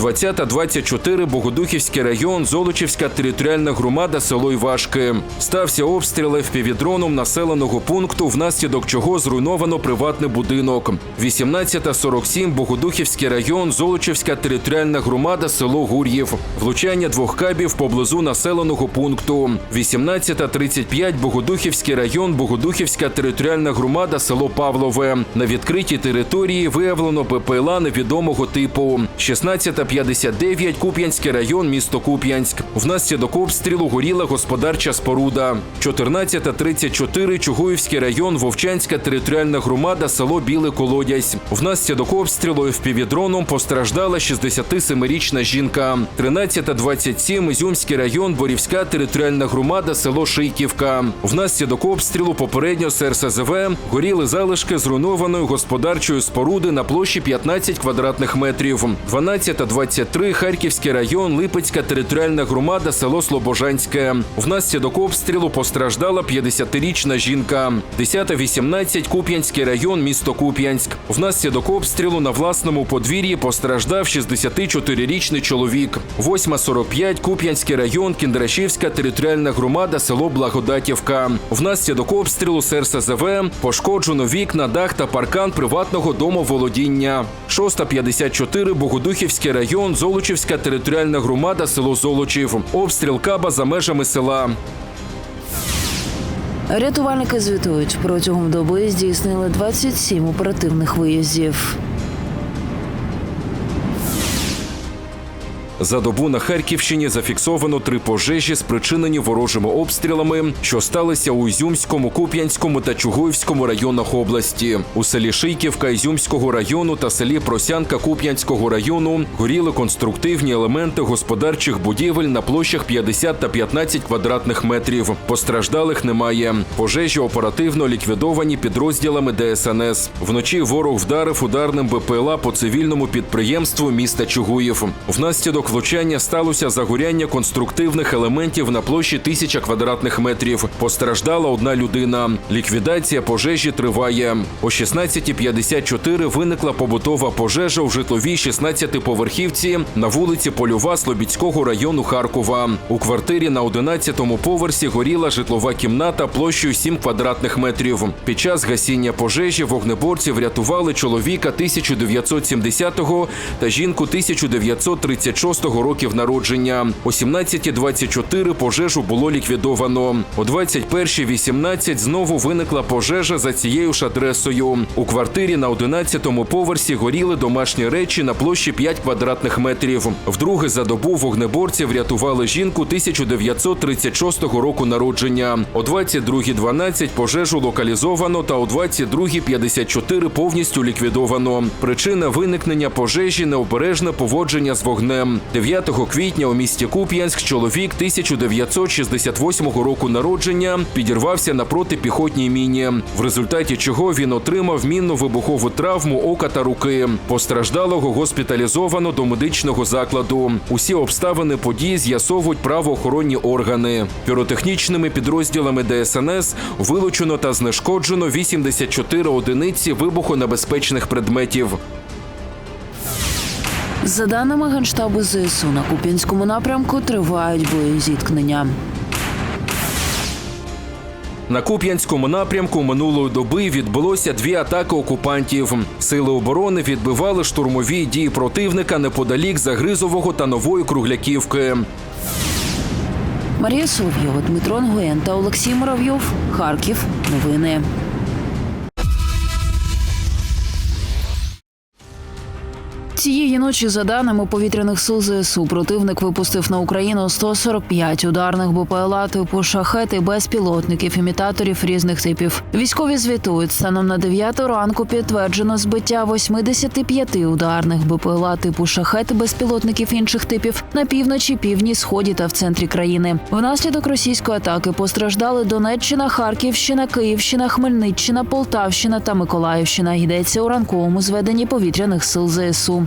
20-24 Богодухівський район, Золочівська територіальна громада, село Івашки. Стався обстріл впівдроном населеного пункту, внаслідок чого зруйновано приватний будинок. 18-47 Богодухівський район, Золочівська територіальна громада, село Гур'їв. Влучання двох кабів поблизу населеного пункту. 18-35 Богодухівський район, Богодухівська територіальна громада, село Павлове. На відкритій території виявлено ППЛА невідомого типу. 16.59 Куп'янський район, місто Куп'янськ. Внаслідок обстрілу горіла господарча споруда. 14.34 Чугуївський район, Вовчанська територіальна громада, село Білий Колодязь. Внаслідок обстрілу впівдроном постраждала 67-річна жінка. 13.27 Ізюмський район, Борівська територіальна громада, село Шийківка. Внаслідок обстрілу попередньо з РСЗВ горіли залишки зруйнованої господарчої споруди на площі 15 квадратних метрів. 12.23 Харківський район, Липецька територіальна громада, село Слобожанське. Внаслідок обстрілу постраждала 50-річна жінка. 10.18 Куп'янський район, місто Куп'янськ. Внаслідок обстрілу на власному подвір'ї постраждав 64-річний чоловік. 8.45 Куп'янський район, Кіндрашівська територіальна громада, село Благодатівка. Внаслідок обстрілу з РСЗВ пошкоджено вікна, дах та паркан приватного домоволодіння. 6.54 Богодухівський район, Золочівська територіальна громада, село Золочів. Обстріл каба за межами села. Рятувальники звітують, протягом доби здійснили 27 оперативних виїздів. За добу на Харківщині зафіксовано три пожежі, спричинені ворожими обстрілами, що сталися у Ізюмському, Куп'янському та Чугуївському районах області. У селі Шийківка Ізюмського району та селі Просянка Куп'янського району горіли конструктивні елементи господарчих будівель на площах 50 та 15 квадратних метрів. Постраждалих немає. Пожежі оперативно ліквідовані підрозділами ДСНС. Вночі ворог вдарив ударним БПЛА по цивільному підприємству міста Чугуїв. Внаслідок влучання сталося загоряння конструктивних елементів на площі тисяча квадратних метрів. Постраждала одна людина. Ліквідація пожежі триває. О 16.54 виникла побутова пожежа у житловій 16-поверхівці на вулиці Польова Слобідського району Харкова. У квартирі на 11-му поверсі горіла житлова кімната площею 7 квадратних метрів. Під час гасіння пожежі вогнеборці врятували чоловіка 1970-го та жінку 1936 років народження. О 17.24 пожежу було ліквідовано. О 21.18 знову виникла пожежа за цією ж адресою. У квартирі на 11-му поверсі горіли домашні речі на площі 5 квадратних метрів. Вдруге за добу вогнеборці врятували жінку 1936 року народження. О 22.12 пожежу локалізовано та о 22.54 повністю ліквідовано. Причина виникнення пожежі необережне поводження з вогнем. 9 квітня у місті Куп'янськ чоловік 1968 року народження підірвався на протипіхотній міні, в результаті чого він отримав мінно-вибухову травму ока та руки. Постраждалого госпіталізовано до медичного закладу. Усі обставини події з'ясовують правоохоронні органи. Піротехнічними підрозділами ДСНС вилучено та знешкоджено 84 одиниці вибухонебезпечних предметів. За даними Генштабу ЗСУ, на Куп'янському напрямку тривають бої зіткнення. На Куп'янському напрямку минулої доби відбулося дві атаки окупантів. Сили оборони відбивали штурмові дії противника неподалік Загризового та Нової Кругляківки. Марія Соловйова, Дмитро Нгоєн та Олексій Муравйов. Харків. Новини. Цієї ночі, за даними повітряних сил ЗСУ, противник випустив на Україну 145 ударних БПЛА типу шахети безпілотників, імітаторів різних типів. Військові звітують, станом на 9 ранку підтверджено збиття 85 ударних БПЛА типу шахети безпілотників інших типів на півночі, півдні, сході та в центрі країни. Внаслідок російської атаки постраждали Донеччина, Харківщина, Київщина, Хмельниччина, Полтавщина та Миколаївщина. Йдеться у ранковому зведенні повітряних сил ЗСУ.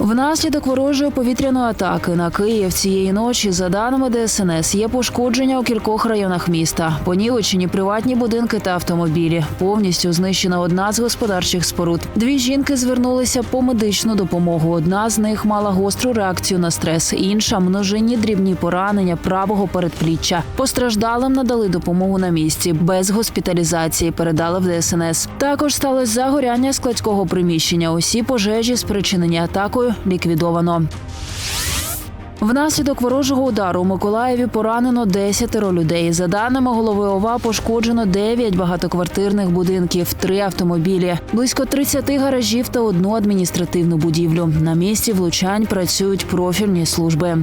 Внаслідок ворожої повітряної атаки на Київ цієї ночі, за даними ДСНС, є пошкодження у кількох районах міста. Понівечені приватні будинки та автомобілі. Повністю знищена одна з господарчих споруд. Дві жінки звернулися по медичну допомогу. Одна з них мала гостру реакцію на стрес, інша множинні дрібні поранення правого передпліччя. Постраждалим надали допомогу на місці без госпіталізації. Передали в ДСНС. Також сталося загоряння складського приміщення. Усі пожежі, спричинені атакою, ліквідовано. Внаслідок ворожого удару у Миколаєві поранено 10 людей. За даними голови ОВА, пошкоджено 9 багатоквартирних будинків, 3 автомобілі, близько 30 гаражів та одну адміністративну будівлю. На місці влучань працюють профільні служби.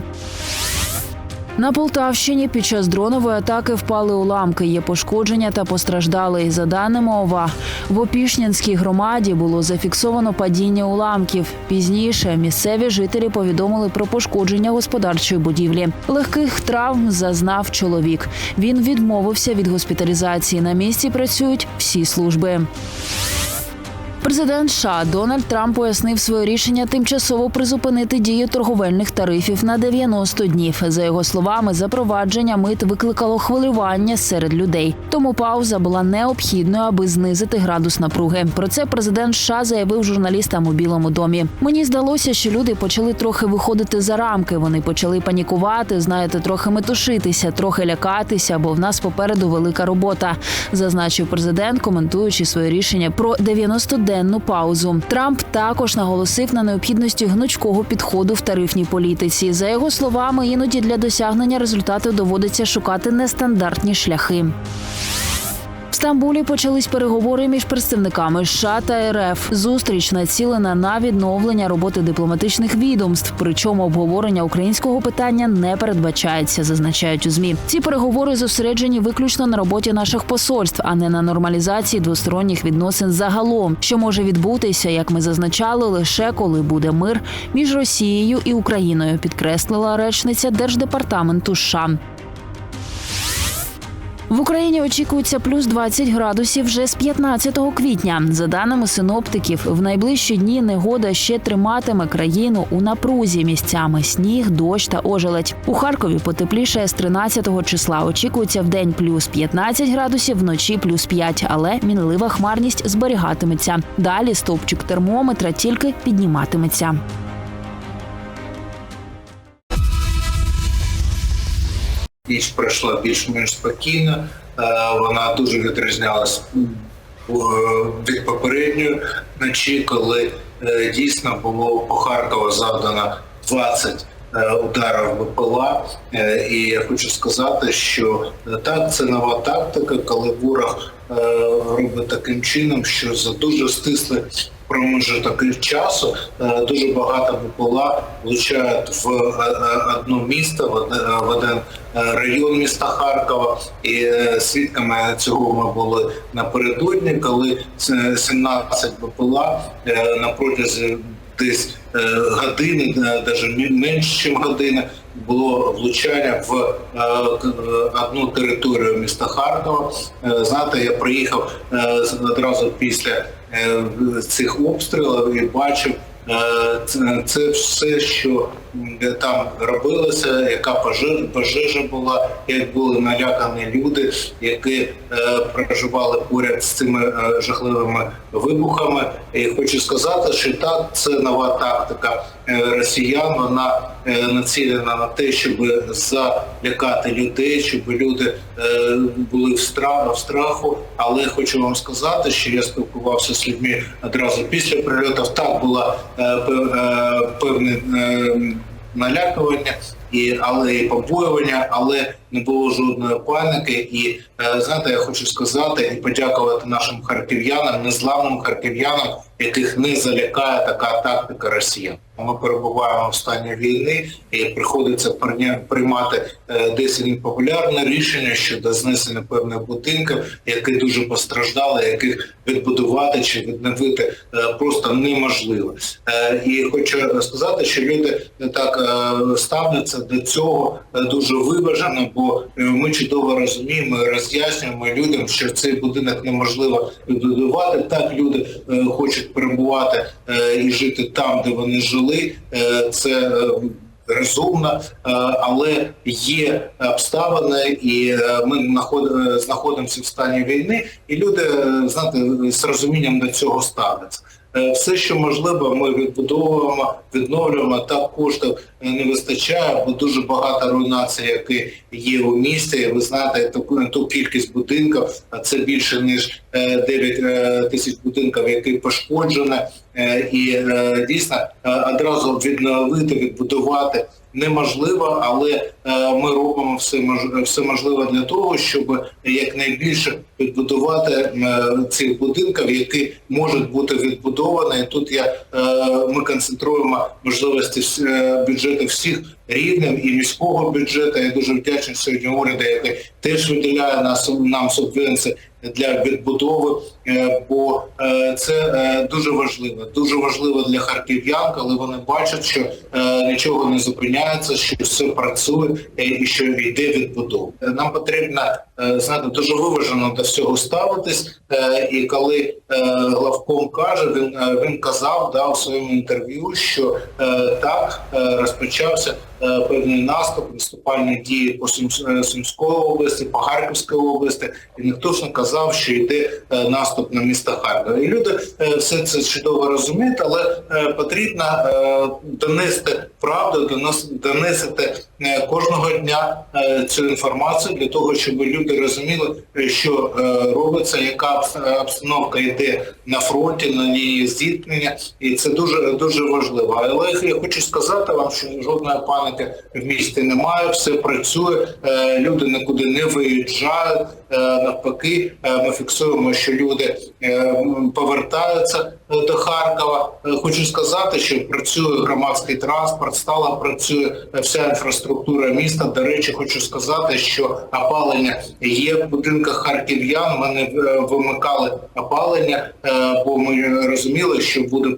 На Полтавщині під час дронової атаки впали уламки. Є пошкодження та постраждали. За даними ОВА, в Опішнянській громаді було зафіксовано падіння уламків. Пізніше місцеві жителі повідомили про пошкодження господарчої будівлі. Легких травм зазнав чоловік. Він відмовився від госпіталізації. На місці працюють всі служби. Президент США Дональд Трамп пояснив своє рішення тимчасово призупинити дію торговельних тарифів на 90 днів. За його словами, запровадження мит викликало хвилювання серед людей. Тому пауза була необхідною, аби знизити градус напруги. Про це президент США заявив журналістам у Білому домі. Мені здалося, що люди почали трохи виходити за рамки. Вони почали панікувати, знаєте, трохи метушитися, трохи лякатися, бо в нас попереду велика робота, зазначив президент, коментуючи своє рішення про 90-денну паузу. Трамп також наголосив на необхідності гнучкого підходу в тарифній політиці. За його словами, іноді для досягнення результату доводиться шукати нестандартні шляхи. Стамбулі почались переговори між представниками США та РФ. Зустріч націлена на відновлення роботи дипломатичних відомств. Причому обговорення українського питання не передбачається, зазначають у змі. Ці переговори зосереджені виключно на роботі наших посольств, а не на нормалізації двосторонніх відносин загалом, що може відбутися, як ми зазначали, лише коли буде мир між Росією і Україною. Підкреслила речниця держдепартаменту США. В Україні очікується плюс 20 градусів вже з 15 квітня. За даними синоптиків, в найближчі дні негода ще триматиме країну у напрузі місцями сніг, дощ та ожеледь. У Харкові потепліше з 13 числа. Очікується в день плюс 15 градусів, вночі плюс 5, але мінлива хмарність зберігатиметься. Далі стовпчик термометра тільки підніматиметься. Ніч пройшла більш-менш спокійно. Е, Вона дуже відрізнялась е, від попередньої ночі, коли е, дійсно було по Харкову завдано 20 е, ударів БПЛА. І я хочу сказати, що так, це нова тактика, коли ворог робить таким чином, що за дуже стислий промежуток часу е, дуже багато БПЛА влучають в е, е, місто, в один, район міста Харкова. І свідками цього ми були напередодні, коли 17 БПЛА на протязі десь години, навіть менше, ніж години, було влучання в одну територію міста Харкова. Знаєте, я приїхав одразу після цих обстрілів і бачив е, це, все, що там робилося, яка пожежа, була, як були налякані люди, які е, проживали поряд з цими е, жахливими вибухами. І хочу сказати, що так, це нова тактика е, росіян. Вона е, націлена на те, щоб залякати людей, щоб люди е, були в страху, в страху. Але хочу вам сказати, що я спілкувався з людьми одразу після прильотів. Так була е, е, е, налякування, і але і побоювання, але не було жодної паніки. І е, знаєте, я хочу сказати і подякувати нашим харків'янам, незламним харків'янам, яких не залякає така тактика росіян. Ми перебуваємо в стані війни, і приходиться приймати е, десь непопулярне рішення щодо знесення певних будинків, які дуже постраждали, яких відбудувати чи відновити е, просто неможливо. І хочу сказати, що люди не так ставляться до цього дуже виважено, бо е, ми чудово розуміємо, роз'яснюємо людям, що цей будинок неможливо відбудувати. Так люди е, хочуть перебувати е, і жити там, де вони жили. Це розумно, але є обставини, і ми знаходимося в стані війни, і люди знаєте, з розумінням до цього ставляться. Е, Все, що можливо, ми відбудовуємо, відновлюємо. Так коштів е, не вистачає, бо дуже багато руйнацій, які є у місті. Ви знаєте таку ту кількість будинків, це більше ніж е, 9 е, тисяч будинків, які пошкоджені. І дійсно одразу відновити, відбудувати неможливо, але ми робимо все можливе для того, щоб якнайбільше відбудувати цих будинків, які можуть бути відбудовані. І тут я е, ми концентруємо можливості е, бюджету всіх рівнів і міського бюджету. Я дуже вдячний сьогодні уряду, який теж виділяє нас нам субвенції для відбудови, е, бо це дуже важливо. Дуже важливо для харків'ян, коли вони бачать, що нічого не зупиняється, що все працює і що йде відбудова. Нам потрібно знаєте, дуже виважено до всього ставитись. Е, І коли е, главком каже, він е, він казав да, у своєму інтерв'ю, що так розпочався певний наступ, наступальні дії по е, Сумської області, по Харківській області, і ніхто ж не казав, що йде е, наступ на місто Харкова. І люди е, все це чудово розуміють, але е, потрібно е, донести правду, донести е, кожного дня е, цю інформацію для того, щоб люди розуміли, е, що е, робиться, яка обстановка йде на фронті, на лінії зіткнення, і це дуже дуже важливо. Але я хочу сказати вам, що жодної паніки в місті немає, все працює, е, люди нікуди не виїжджають. Е, Навпаки, е, ми фіксуємо, що люди повертаються до Харкова. Е, Хочу сказати, що працює громадський транспорт, стала працює е, вся інфраструктура міста. До речі, хочу сказати, що опалення є в будинках харків'ян. Ми не е, вимикали опалення, е, бо ми розуміли, що буде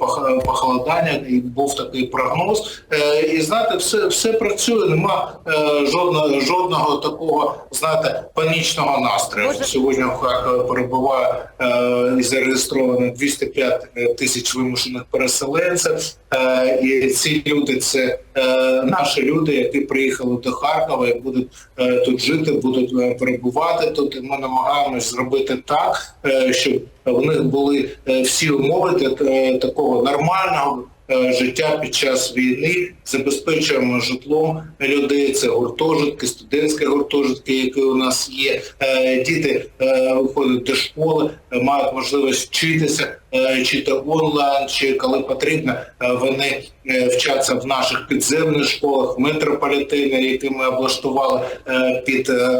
похолодання, і був такий прогноз. Е, І знаєте, все, все працює. Нема е, жодного жодного такого, знаєте, панічного настрою. Сьогодні в Харкові перебуває е, і зареєстровано 205 тисяч вимушених переселенців. Е, і ці люди це е, наші люди, які приїхали до Харкова і будуть е, тут жити, будуть е, перебувати тут. Ми намагаємось зробити так, е, щоб в них були е, всі умови для е, такого нормального. е, Життя під час війни забезпечуємо житлом людей. Це гуртожитки, студентські гуртожитки, які у нас є. Е, Діти е, виходять до школи, е, мають можливість вчитися, е, чи то онлайн, чи коли потрібно, е, вони е, вчаться в наших підземних школах, метрополітені, які ми облаштували е, під е,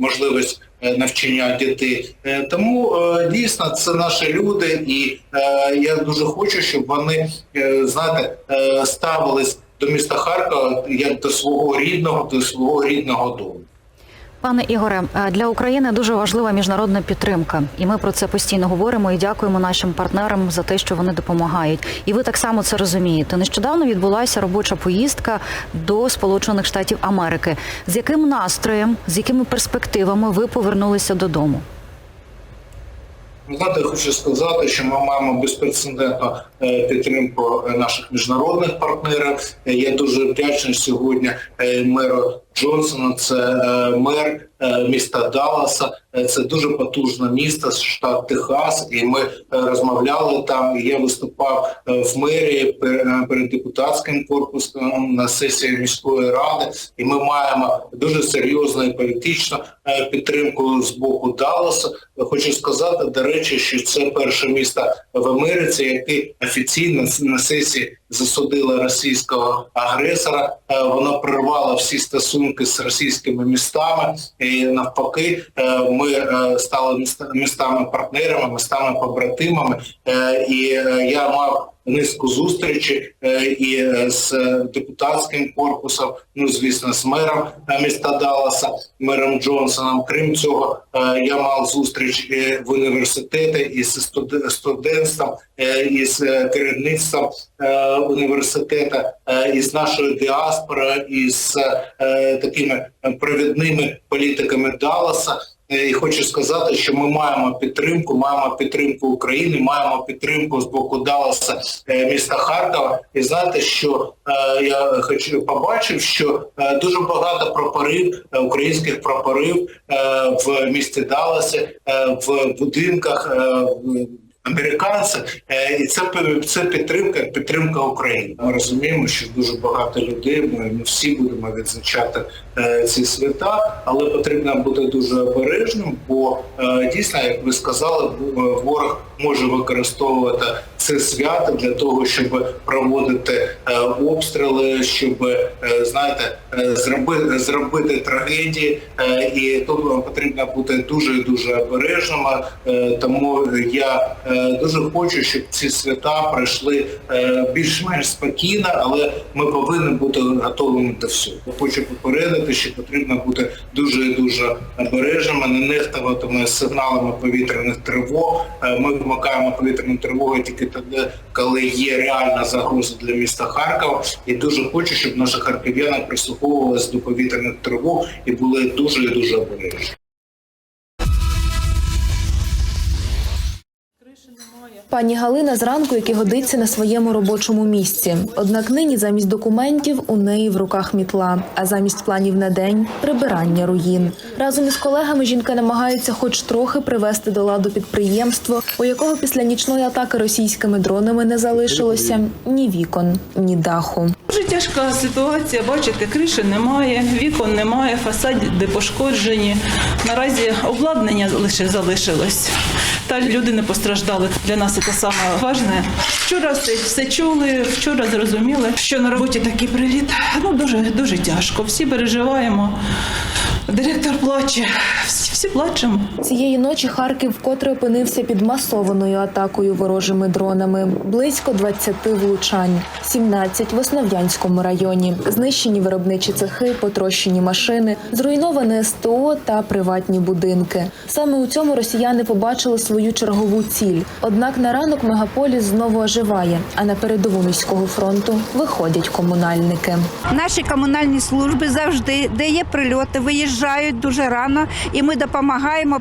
можливість е, навчання дітей. Е, Тому е, дійсно це наші люди, і е, я дуже хочу, щоб вони е, знаєте, е, ставились до міста Харкова як до свого рідного, до свого рідного дому. Пане Ігоре, е, для України дуже важлива міжнародна підтримка, і ми про це постійно говоримо і дякуємо нашим партнерам за те, що вони допомагають. І ви так само це розумієте. Нещодавно відбулася робоча поїздка до Сполучених Штатів Америки. З яким настроєм, з якими перспективами ви повернулися додому? Знаєте, хочу сказати, що ми маємо безпрецедентну е, підтримку е, наших міжнародних партнерів. Я дуже вдячний сьогодні меру Джонсону. Це е, мер е, міста Далласа. Е, Це дуже потужне місто, штат Техас, і ми розмовляли там. Я виступав в мерії перед депутатським корпусом на сесії міської ради, і ми маємо дуже серйозну і політичну підтримку з боку Далласа. Хочу сказати, до речі, що це перше місто в Америці, яке офіційно на сесії засудило російського агресора. Вона прервала всі стосунки з російськими містами. І навпаки, е, ми е, стали містами партнерами, містами побратимами. Е, І е, я мав низку зустрічей е, і е, з е, депутатським корпусом, ну звісно, з мером міста Далласа, мером Джонсоном. Крім цього, я мав зустріч в університеті із студентством, із керівництвом університету, із нашою діаспорою, із такими провідними політиками Далласа. Е, І хочу сказати, що ми маємо підтримку, маємо підтримку України, маємо підтримку з боку Далласа е, міста Харкова. І знаєте, що е, я хочу побачив, що дуже багато прапорів, українських прапорів в місті Далласі, в будинках. Американці, Е, і це це підтримка, підтримка України. Ми розуміємо, що дуже багато людей. Ми не всі будемо відзначати е, ці свята, але потрібно бути дуже обережним, бо е, дійсно, як ви сказали, ворог може використовувати це свято для того, щоб проводити обстріли, щоб знаєте, зробити зробити трагедії, і тут потрібно бути дуже дуже обережними. Тому я дуже хочу, щоб ці свята пройшли е, більш-менш спокійно, але ми повинні бути готовими до всього. Хочу попередити, що потрібно бути дуже і дуже обережними, не нехтувати сигналами повітряних тривог. Е, Ми вмикаємо повітряну тривогу тільки тоді, коли є реальна загроза для міста Харкова. І дуже хочу, щоб наші харків'яни прислуховувалися до повітряних тривог і були дуже і дуже обережні. Пані Галина зранку, як годиться на своєму робочому місці. Однак нині замість документів у неї в руках мітла, а замість планів на день прибирання руїн. Разом із колегами жінка намагається хоч трохи привести до ладу підприємство, у якого після нічної атаки російськими дронами не залишилося ні вікон, ні даху. Дуже тяжка ситуація. Бачите, криші немає, вікон немає, фасади пошкоджені. Наразі обладнання лише залишилось. Та люди не постраждали. Для нас це саме важне. Вчора все, все чули, вчора зрозуміли, що на роботі такий приліт. Ну дуже дуже тяжко. Всі переживаємо. Директор плаче, всі, плачемо. Цієї ночі Харків вкотре опинився під масованою атакою ворожими дронами. Близько 20 влучань, 17 в Основ'янському районі. Знищені виробничі цехи, потрощені машини, зруйноване СТО та приватні будинки. Саме у цьому росіяни побачили свою чергову ціль. Однак на ранок мегаполіс знову оживає, а на передову міського фронту виходять комунальники. Наші комунальні служби завжди, де є прильоти, виїжджають дуже рано, і ми допомагаємо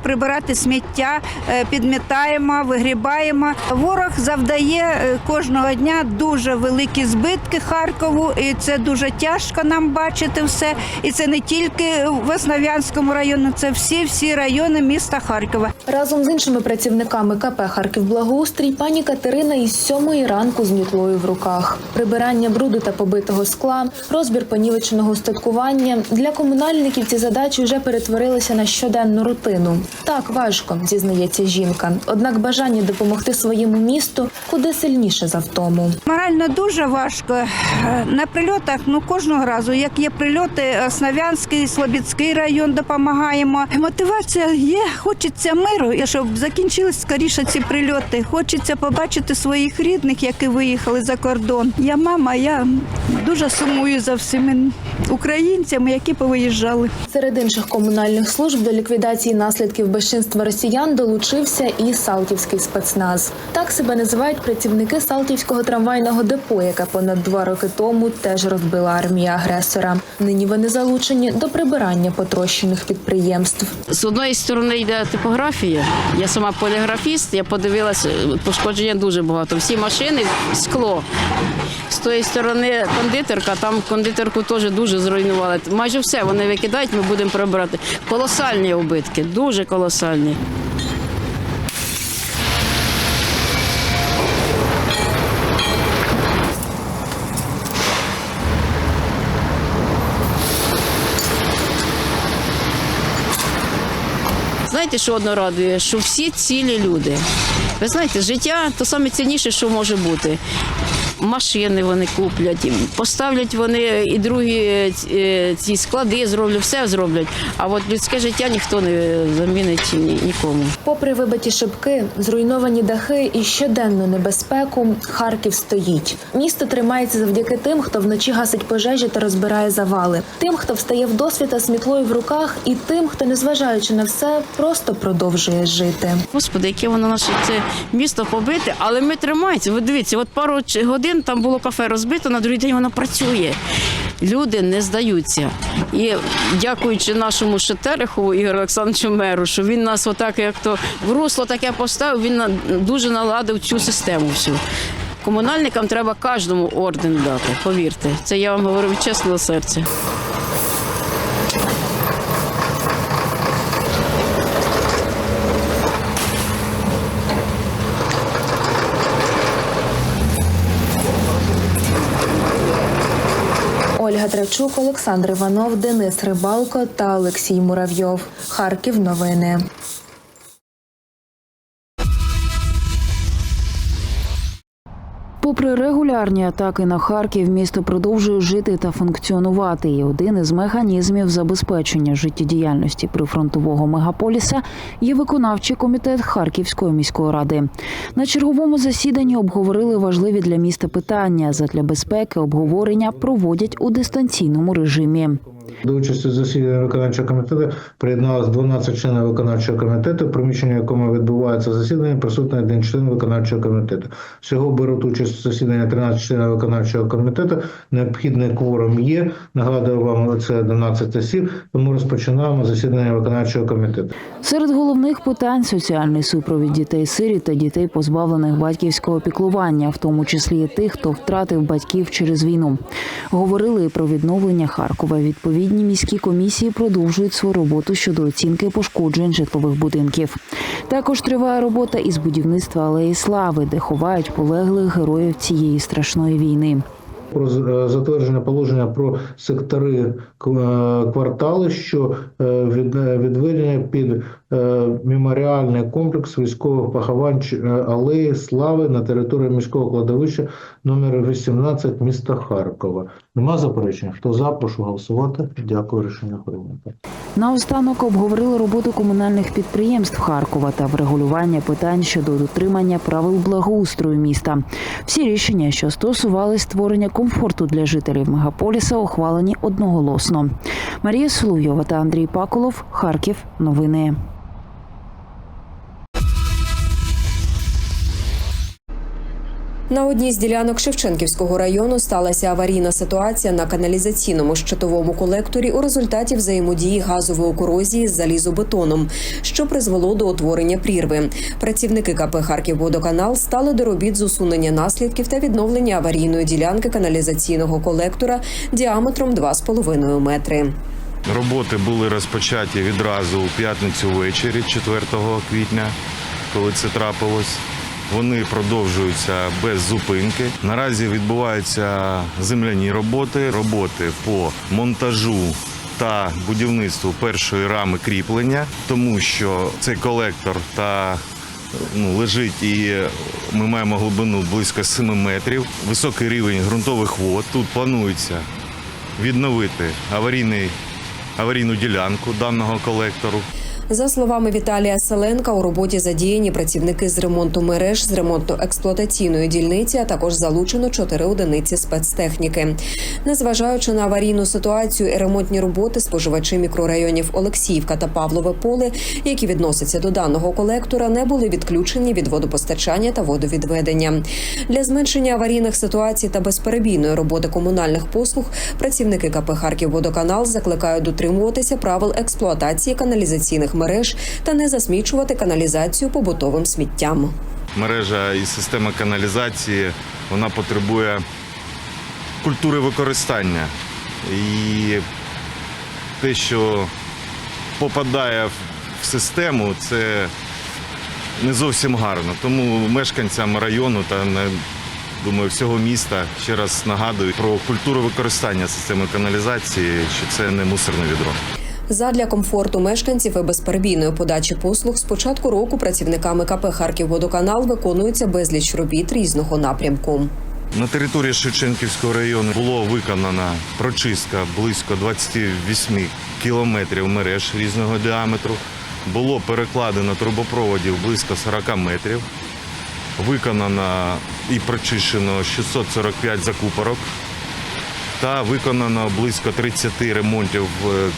прибирати сміття, е, підмітаємо, вигрібаємо. Ворог завдає е, кожного дня дуже великі збитки Харкову, і це дуже тяжко нам бачити все. І це не тільки в Основ'янському районі, це всі всі райони міста Харкова. Разом з іншими працівниками КП Харків Благоустрій пані Катерина із сьомої ранку з мітлою в руках. Прибирання бруду та побитого скла, розбір понівеченого устаткування для комунальників ці задачі вже перетворилися на щоденну рутину. Так важко, зізнається жінка. Однак бажання допомогти своєму місту куди сильніше за втому. Морально дуже важко. Е, На прильотах ну кожного разу, як є прильоти, Основ'янський, Слобідський район допомагаємо. Мотивація є, хочеться миру, і щоб закінчились скоріше ці прильоти. Хочеться побачити своїх рідних, які виїхали за кордон. Я мама, я дуже сумую за всіми українцями, які повиїжджали. Серед інших комунальних служб до ліквідації наслідків безчинства росіян долучився і Салтівський спецназ. Так себе називають працівники Салтівського трамвайного депо, яке понад два роки тому теж розбила армія агресора. Нині вони залучені до прибирання потрощених підприємств. З одної сторони йде типографія. Я сама поліграфіст, я подивилася, пошкодження дуже багато. Всі машини, скло. З тої сторони кондитерка, там кондитерку теж дуже зруйнували. Майже все вони викидають, ми будемо прибирати. Колосальні убитки, дуже колосальні. Знаєте, що одно радує? Що всі цілі люди. Ви знаєте, життя то саме цінніше, що може бути. Машини вони куплять, і поставлять вони і другі е, ці склади зроблять, все зроблять. А от людське життя ніхто не замінить ні- нікому. Попри вибиті шибки, зруйновані дахи і щоденну небезпеку, Харків стоїть. Місто тримається завдяки тим, хто вночі гасить пожежі та розбирає завали, тим, хто встає в досвіта з мітлою в руках, і тим, хто, незважаючи на все, просто продовжує жити. Господи, яке воно наше це місто побите, але ми тримаємося. Ви дивіться, от пару ч- годин там було кафе розбито, на другий день воно працює. Люди не здаються. І дякуючи нашому Шетерехову Ігорю Олександровичу меру, що він нас отак, як то в русло таке поставив, він дуже наладив цю систему всю. Комунальникам треба кожному орден дати, повірте. Це я вам говорю від чесного серця. Ольга Трачук, Олександр Іванов, Денис Рибалко та Олексій Муравйов. Харків. Новини. Попри регулярні атаки на Харків, місто продовжує жити та функціонувати. І один із механізмів забезпечення життєдіяльності прифронтового мегаполіса є виконавчий комітет Харківської міської ради. На черговому засіданні обговорили важливі для міста питання. Задля безпеки обговорення проводять у дистанційному режимі. До участі в засіданні виконавчого комітету приєдналось 12 членів виконавчого комітету, в якому відбувається засідання, присутній один член виконавчого комітету. Всього беруть участь у засіданні 13 членів виконавчого комітету. Необхідний кворум є. Нагадую вам, це 11 осіб. Тому розпочинаємо засідання виконавчого комітету. Серед головних питань соціальний супровід дітей сиріт та дітей, позбавлених батьківського піклування, в тому числі і тих, хто втратив батьків через війну. Говорили і про відновлення Харкова. Відповідні міські комісії продовжують свою роботу щодо оцінки пошкоджень житлових будинків. Також триває робота із будівництва алеї слави, де ховають полеглих героїв цієї страшної війни. про е, затвердження положення про сектори е, квартали, що е, від- відведення під меморіальний комплекс військових поховань алеї слави на території міського кладовища номер 18 міста Харкова. Нема заперечень? Хто за, прошу голосувати. Дякую, рішення прийнято. Наостанок обговорили роботу комунальних підприємств Харкова та врегулювання питань щодо дотримання правил благоустрою міста. Всі рішення, що стосували створення комфорту для жителів мегаполіса, ухвалені одноголосно. Марія Соловйова та Андрій Паколов. Харків. Новини. На одній з ділянок Шевченківського району сталася аварійна ситуація на каналізаційному щитовому колекторі у результаті взаємодії газової корозії з залізобетоном, що призвело до утворення прірви. Працівники КП «Харківводоканал» стали до робіт з усунення наслідків та відновлення аварійної ділянки каналізаційного колектора діаметром 2,5 метри. Роботи були розпочаті відразу у п'ятницю ввечері, 4 квітня, коли це трапилось. Вони продовжуються без зупинки. Наразі відбуваються земляні роботи, роботи по монтажу та будівництву першої рами кріплення, тому що цей колектор та ну, лежить і ми маємо глибину близько 7 метрів, високий рівень ґрунтових вод. Тут планується відновити аварійний, аварійну ділянку даного колектору. За словами Віталія Селенка, у роботі задіяні працівники з ремонту мереж, з ремонтно-експлуатаційної дільниці, а також залучено чотири одиниці спецтехніки. Незважаючи на аварійну ситуацію і ремонтні роботи, споживачі мікрорайонів Олексіївка та Павлове поле, які відносяться до даного колектора, не були відключені від водопостачання та водовідведення. Для зменшення аварійних ситуацій та безперебійної роботи комунальних послуг працівники КП «Харківводоканал» закликають дотримуватися правил експлуатації каналізаційних мереж та не засмічувати каналізацію побутовим сміттям. Мережа і система каналізації вона потребує культури використання. І те, що попадає в- систему, це не зовсім гарно. Тому мешканцям району та думаю, всього міста ще раз нагадую про культуру використання системи каналізації, що це не мусорне відро. Задля комфорту мешканців і безперебійної подачі послуг з початку року працівниками КП «Харківводоканал» виконується безліч робіт різного напрямку. На території Шевченківського району було виконана прочистка близько 28 кілометрів мереж різного діаметру. Було перекладено трубопроводів близько 40 метрів. Виконано і прочищено 645 закупорок та виконано близько 30 ремонтів е,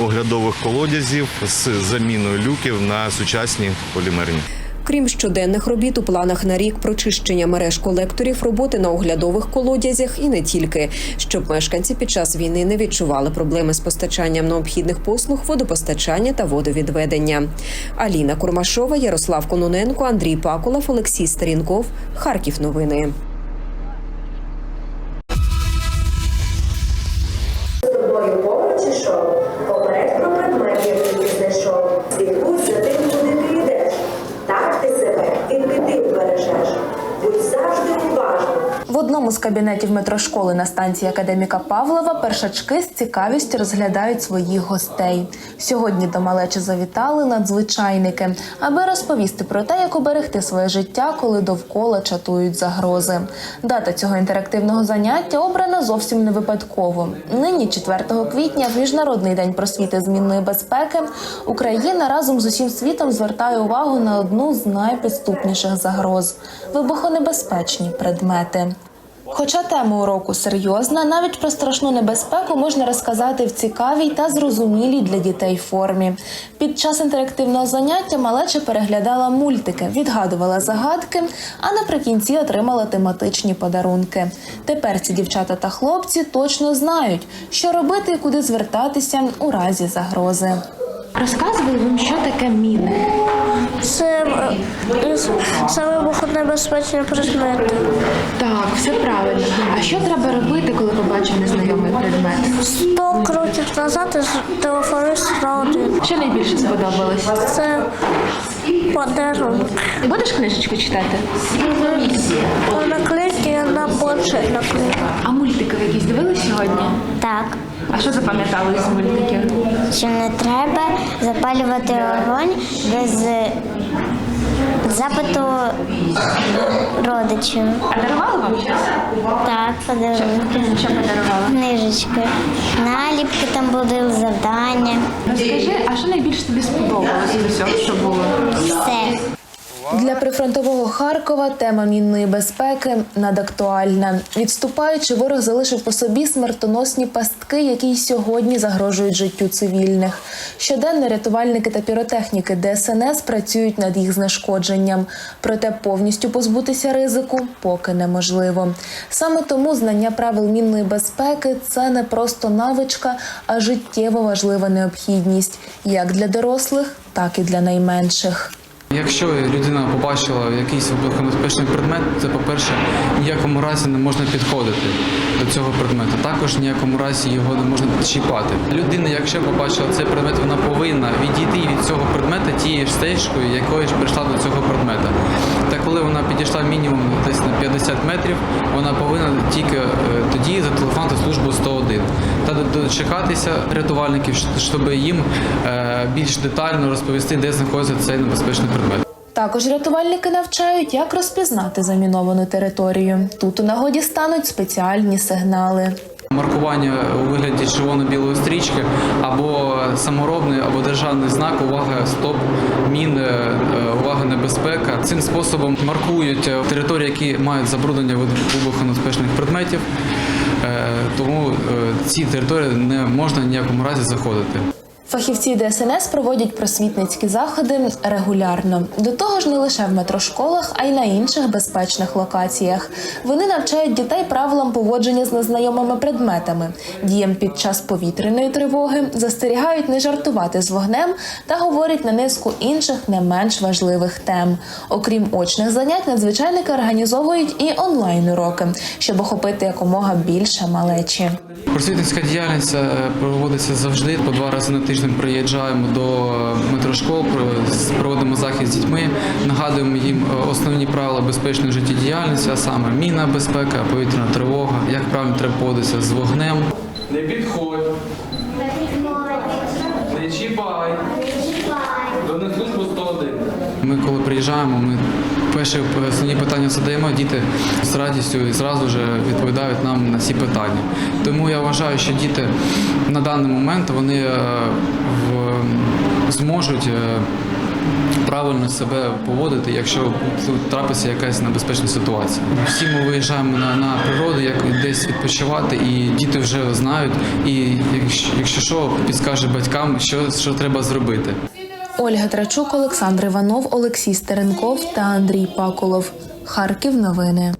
оглядових колодязів з заміною люків на сучасні полімерні. Крім щоденних робіт, у планах на рік прочищення мереж колекторів, роботи на оглядових колодязях і не тільки, щоб мешканці під час війни не відчували проблеми з постачанням необхідних послуг, водопостачання та водовідведення. Аліна Курмашова, Ярослав Кононенко, Андрій Пакулов, Олексій Старінков. Харків. Новини. Одному з кабінетів метрошколи на станції академіка Павлова першачки з цікавістю розглядають своїх гостей. Сьогодні до малечі завітали надзвичайники, аби розповісти про те, як уберегти своє життя, коли довкола чатують загрози. Дата цього інтерактивного заняття обрана зовсім не випадково. Нині, 4 квітня, в міжнародний день просвіти змінної безпеки, Україна разом з усім світом звертає увагу на одну з найпідступніших загроз вибухонебезпечні предмети. Хоча тема уроку серйозна, навіть про страшну небезпеку можна розказати в цікавій та зрозумілій для дітей формі. Під час інтерактивного заняття малеча переглядала мультики, відгадувала загадки, а наприкінці отримала тематичні подарунки. Тепер ці дівчата та хлопці точно знають, що робити і куди звертатися у разі загрози. Розказували вам, що таке міни. Це, е, це вибухонебезпечні предмети. Так, все правильно. А що треба робити, коли побачив незнайомий предмет? Сто кроків назад і телефонист на один. Що найбільше сподобалось? Це подарунок. Ти будеш книжечку читати? Наклейки на планшет наклею. А мультики якісь дивились сьогодні? Так. А що запам'ятали з мультиків? Що не треба запалювати вогонь без запиту родичів. А дарували вам щось? Так, подарунки. Що подарували? Книжечки. Наліпки там були завдання. Розкажи, а що найбільше тобі сподобалося з усього, що було? Все. Для прифронтового Харкова тема мінної безпеки надактуальна. Відступаючи, ворог залишив по собі смертоносні пастки, які й сьогодні загрожують життю цивільних. Щоденно рятувальники та піротехніки ДСНС працюють над їх знешкодженням. Проте повністю позбутися ризику поки неможливо. Саме тому знання правил мінної безпеки це не просто навичка, а життєво важлива необхідність як для дорослих, так і для найменших. Якщо людина побачила якийсь вибухонебезпечний предмет, то, по-перше, ніякому разі не можна підходити до цього предмету. Також ніякому разі його не можна чіпати. Людина, якщо побачила цей предмет, вона повинна відійти від цього предмета тією ж стежкою, якою ж прийшла до цього предмета. Та коли вона підійшла мінімум десь на 50 метрів, вона повинна тільки е, тоді зателефонувати службу 101 та дочекатися рятувальників, щоб їм е, більш детально розповісти, де знаходиться цей небезпечний предмет. Також рятувальники навчають, як розпізнати заміновану територію. Тут у нагоді стануть спеціальні сигнали. Маркування у вигляді червоно-білої стрічки або саморобний, або державний знак увага, стоп, мін, е, увага, небезпека. Цим способом маркують території, які мають забруднення від вибухонебезпечних предметів. Е, Тому е, ці території не можна ні в якому разі заходити. Фахівці ДСНС проводять просвітницькі заходи регулярно. До того ж, не лише в метрошколах, а й на інших безпечних локаціях. Вони навчають дітей правилам поводження з незнайомими предметами, діям під час повітряної тривоги, застерігають не жартувати з вогнем та говорять на низку інших не менш важливих тем. Окрім очних занять, надзвичайники організовують і онлайн уроки, щоб охопити якомога більше малечі. Просвітницька діяльність е, проводиться завжди. По два рази на тиждень приїжджаємо до е, метрошкол, про- проводимо захід з дітьми, нагадуємо їм е, основні правила безпечної життєдіяльності, а саме міна безпека, повітряна тривога, як правильно треба поводитися з вогнем. Не підходь, не чіпай. Ми коли приїжджаємо, ми перші основні питання задаємо, діти з радістю і зразу ж відповідають нам на ці питання. Тому я вважаю, що діти на даний момент вони е, зможуть е, правильно себе поводити, якщо тут трапиться якась небезпечна ситуація. Всі ми виїжджаємо на, на природу, як десь відпочивати, і діти вже знають. І якщо що, підскаже батькам, що, що треба зробити. Ольга Трачук, Олександр Іванов, Олексій Стеренков та Андрій Пакулов. Харків новини.